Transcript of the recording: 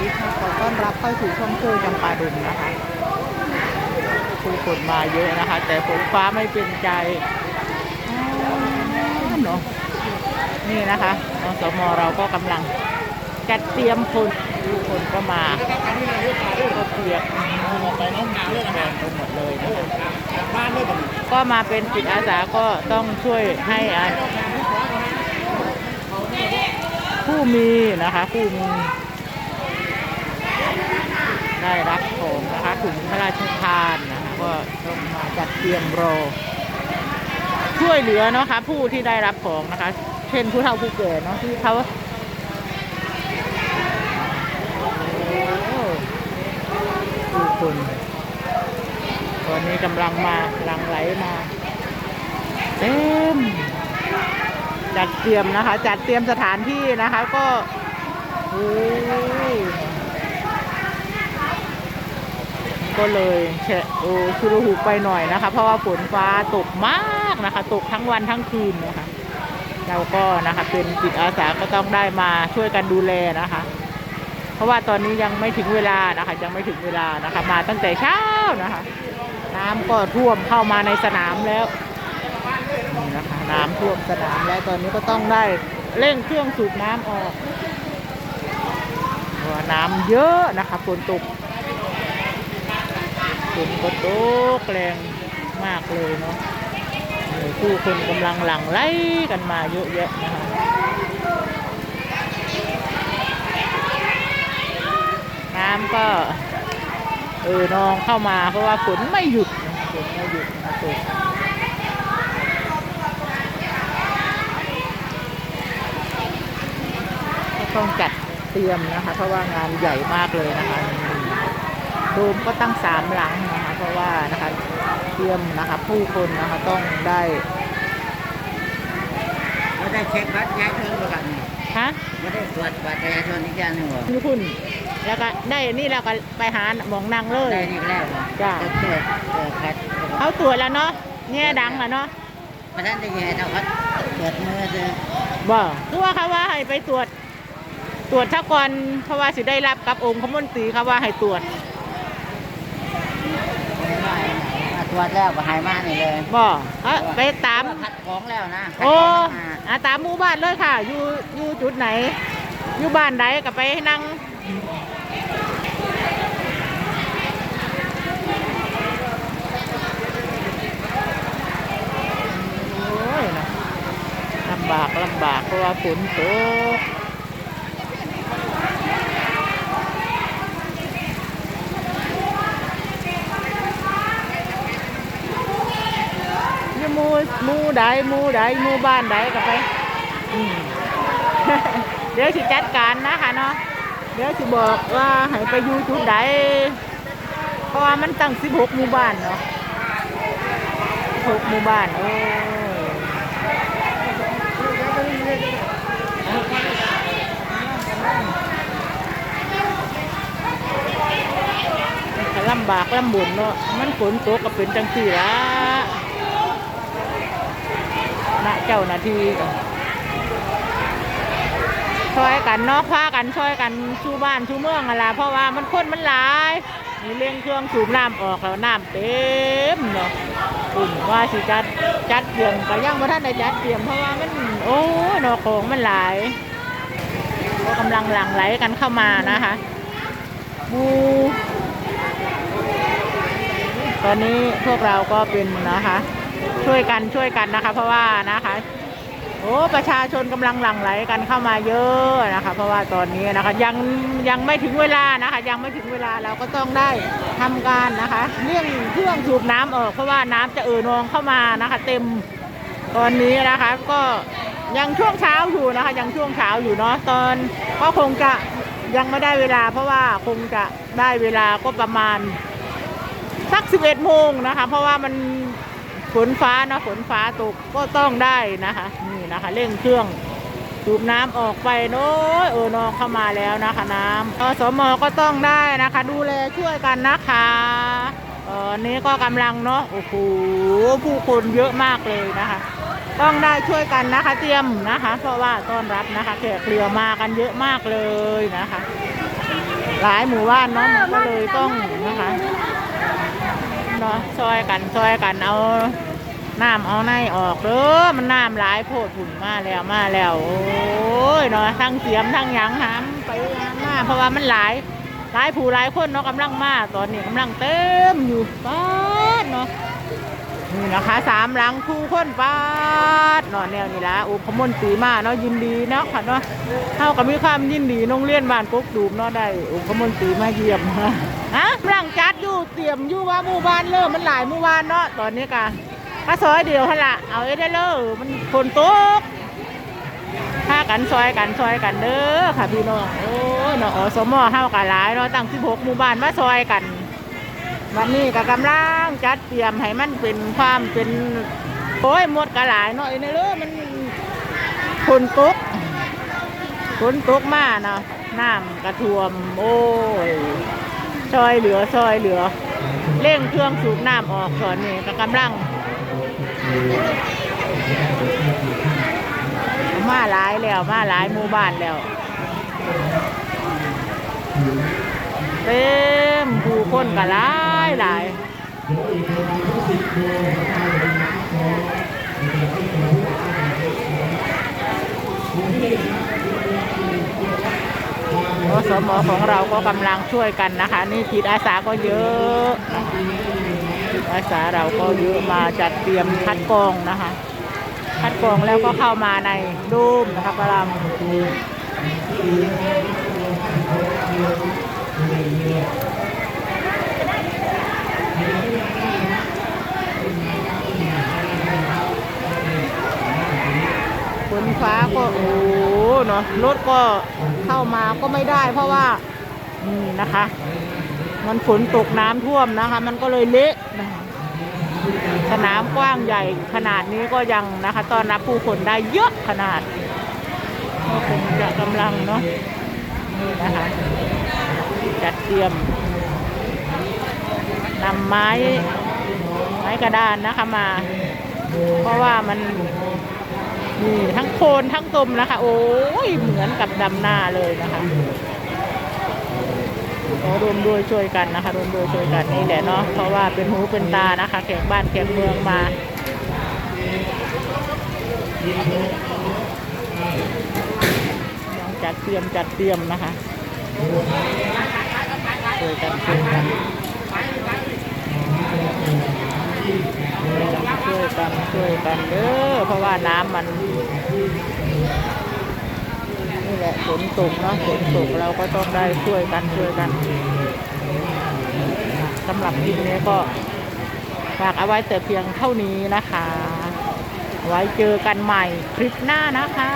ดีค่ะขอต้อนรับเข้าสู่ช่องเชื่อจำปาดุงนะคะผู้คนมาเยอะนะคะ แต่ฝนฟ้าไม่เป็นใจอ๋อเนาะนี่นะคะอสมเราก็กำลังจัดเตรียมคนทุกคนก็มาก็เปียกไปน้องน้ำเลยนะหมดเลยนะคะก็มาเป็นจิตอาสาก็ต้องช่วยให้อะผู้มีนะคะผู้มี ได้รับของนะคะถุงพระราชทานนะคะก็ต้องมาจัดเตรียมรอช่วยเหลือเนาะคะ ผู้ที่ได้รับของนะคะ เช่นผู้เฒ่าผู้แก่เนาะที่เขาโอ้ผู้คนตอนนี้กำลังมาลังไหลมาเต็มจัดเตรียมนะคะ จัดเตรียมสถานที่นะคะ ก็โอ้ย ก็เลยแฉะโอ้ชุลหุกไปหน่อยนะคะ เพราะว่าฝนฟ้าตกมากนะคะ ตกทั้งวันทั้งคืนนะคะเราก็นะคะเป็นจิตอาสาก็ต้องได้มาช่วยกันดูแลนะคะ เพราะว่าตอนนี้ยังไม่ถึงเวลานะคะ ยังไม่ถึงเวลานะคะ มาตั้งแต่เช้านะคะ น้ำก็ท่วมเข้ามาในสนามแล้วนี่นะคะ น้ำท่วมสนามแล้วตอนนี้ก็ต้องได้เร่งเครื่องสูบน้ำออกเพราะน้ำเยอะนะคะฝนตก นก็ตกแรงมากเลยเนาะผู้คนกำลังหลั่งไหลกันมาเยอะแยะนะคะน้ำก็เออนองเข้ามาเพราะว่าฝนไม่หยุดนะฝนไม่หยุดนะตกต้องจัดเตรียมนะคะ เพราะว่างานใหญ่มากเลยนะคะ โดมก็ตั้งสามหลังนะคะเพราะว่านะคะเตรียมนะคะผู้คนนะคะต้องได้ไม่ได้เช็คบัตรประชาชนประกันนี่ฮะไม่ได้ตรวจบัตรประชาชนอีกอย่างหนึ่งเหรอนี่คุณแล้วก็ได้นี่แล้วก็ไปหาหมองนางเลยได้นี่แล้วเหรอจ้ะจะตรวจเอ่อคัดเขาตรวจแล้วเนาะเนี่ยดังแล้วเนาะประธานได้ยังไงเท่าคัดตรวจมือเลยบ่คือว่าเขาว่าให้ไปตรวจ ตรวจถ้าก่อนเพราะว่าสิได้รับกับองค์ขมนตรีเขาว่าให้ตรวจ ไม่ได้นะ ตรวจแล้วก็หายมานี่เลยบ่เอ้ยไปตาม คัดของแล้วนะคัดโอ้ของมาอาตามหมู่บ้านเลยค่ะ อยู่อยู่จุดไหน อยู่บ้านใดก็ไปนั่ง โอ้ยนะลำบากลำบากเพราะว่าฝนตกอยู่ห มูมูใดมูใดมูบ้านใดก็ไปเดี๋ยวสิจัดการนะคะเนาะเดี๋ยวสิบอกว่าให้ไปอยู่จุดใดเพราะว่ามันตั้ง16หกมู่บ้านเนาะ16หมู่บ้านโอ้ลำบากลำบุญเนาะมันฝนตกก็เป็นจังสี่ละณ เจ้าหน้าที่ช่วยกันเนาะพากันช่วยกันชูบ้านชูเมืองอะไรเพราะว่ามันคนมันหลายมีเร่งเครื่องสูบน้ำออกแล้วน้ำเต็มเนาะอุ่นว่าสิจัดจัดเตรียมก็ยังบ่ทันได้จัดเตรียมเพราะว่ามันโอ้เนาะของมันหลายก็กำลังหลั่งไหลกันเข้ามานะคะบูตอนนี้พวกเราก็เป็นนะคะ ช่วยกันช่วยกันนะคะ เพราะว่านะคะโอ้ประชาชนกำลังหลั่งไหลกันเข้ามาเยอะนะคะ เพราะว่าตอนนี้นะคะยังยังไม่ถึงเวลานะคะ ยังไม่ถึงเวลาเราก็ต้องได้ทำการนะคะเลี่ยงเครื่องสูบน้ำออก เพราะว่าน้ำจะเอ่อนองเข้ามานะคะ เต็มตอนนี้นะคะ ก็ยังช่วงเช้าอยู่นะคะ ยังช่วงเช้าอยู่เนาะตอนก็คงจะยังไม่ได้เวลา เพราะว่าคงจะได้เวลาก็ประมาณสักสิบเอ็ดโมงนะคะ เพราะว่ามัน ฝนฟ้านะฝนฟ้าตกก็ต้องได้นะคะ นี่นะคะ เร่งเครื่องสูบน้ำออกไปโน้ยเออนองเข้ามาแล้วนะคะน้ำอสมก็ต้องได้นะคะ ดูแลช่วยกันนะคะตอนนี้ก็กำลังเนาะโอ้โหผู้คนเยอะมากเลยนะคะ ต้องได้ช่วยกันนะคะ เตรียมนะคะ เพราะว่าต้อนรับนะคะแขกเรือมากันเยอะมากเลยนะคะ หลายหมู่บ้านเนาะมันก็เลยต้องนะคะ เนาะซอยกันซอยกันเอาน้ำเอาในออกเด้อมันน้ำหลายโพดผุ่นมาแล้วมาแล้ว โอ้ยเนาะทั้งเสียมทั้งยังหามไปหามมาเพราะว่ามันหลายหลายผู้หลายคนเนาะกำลังมาตอนนี้กำลังเต็มอยู่ป้าเนาะ นี่นะคะสามหลังคู่คนปาดนอนแนวนี่ละอุปมนตรีมาเนาะยินดีเนาะค่ะเนาะเท่ากับมีความยินดีโรงเรียนบ้านกกดูมเนาะได้อุปมนตรีมาเยี่ยมฮะกำลังจัดอยู่เตรียมอยู่ว่าหมู่บ้านเริ่มมันหลายหมู่บ้านเนาะตอนนี้กะก็ซอยเดียวหั่นละเอาไอ้ได้เลยมันฝนตกพากันซอยกันซอยกันเด้อค่ะพี่น้องโอ้เนาะอสมอเฮากันหลายเนาะตั้ง16หมู่บ้านมาซอยกัน วันนี้ก็กำลังจัดเตรียมให้มันเป็นความเป็นโอ้ยหมดกระหลายเนาะไอ้นี่เลยมันฝนตกฝนตกมาเนาะน้ำกระท่วม โอ้ยซอยเหลือซอยเหลือ เร่งเครื่องสูบน้ำออกตอนนี้ก็กำลัง มาหลายแล้วมาหลายหมู่บ้านแล้วเต็มผู้คนก็หลายหลายอสมของเราก็กำลังช่วยกันนะคะ นี่จิตอาสาก็เยอะอาสาเราก็เยอะมาจัดเตรียมคัดกรองนะคะคัดกรองแล้วก็เข้ามาในรูมนะคะกำลังฝน ฟ้าก็โอ้โหเนาะรถก็เข้ามาก็ไม่ได้เพราะว่านี่นะคะ มันฝนตกน้ำท่วมนะคะ มันก็เลยเละนะคะสนามกว้างใหญ่ขนาดนี้ก็ยังนะคะตอนรับผู้คนได้เยอะขนาดก็คงจะกำลังเนาะนี่นะคะจัดเตรียมนำไม้ไม้กระดานนะคะมา เพราะว่ามัน นี่ทั้งโคนทั้งตมนะคะ โอ้ยเหมือนกับดำหน้าเลยนะคะรวมด้วยช่วยกันนะคะรวมด้วยช่วยกันนี่แหละเนาะเพราะว่าเป็นหูเป็นตานะคะแขกบ้านแขกเมืองมายังจัดเตรียมจัดเตรียมนะคะช่วยกันช่วยกันช่วยกันช่วยกันเด้อ เพราะว่าน้ำมัน นี่แหละฝนตกเนาะฝนตกเราก็ต้องได้ช่วยกันช่วยกันสำหรับคลิปนี้ก็ฝากเอาไว้แต่เพียงเท่านี้นะคะ ไว้เจอกันใหม่คลิปหน้านะคะ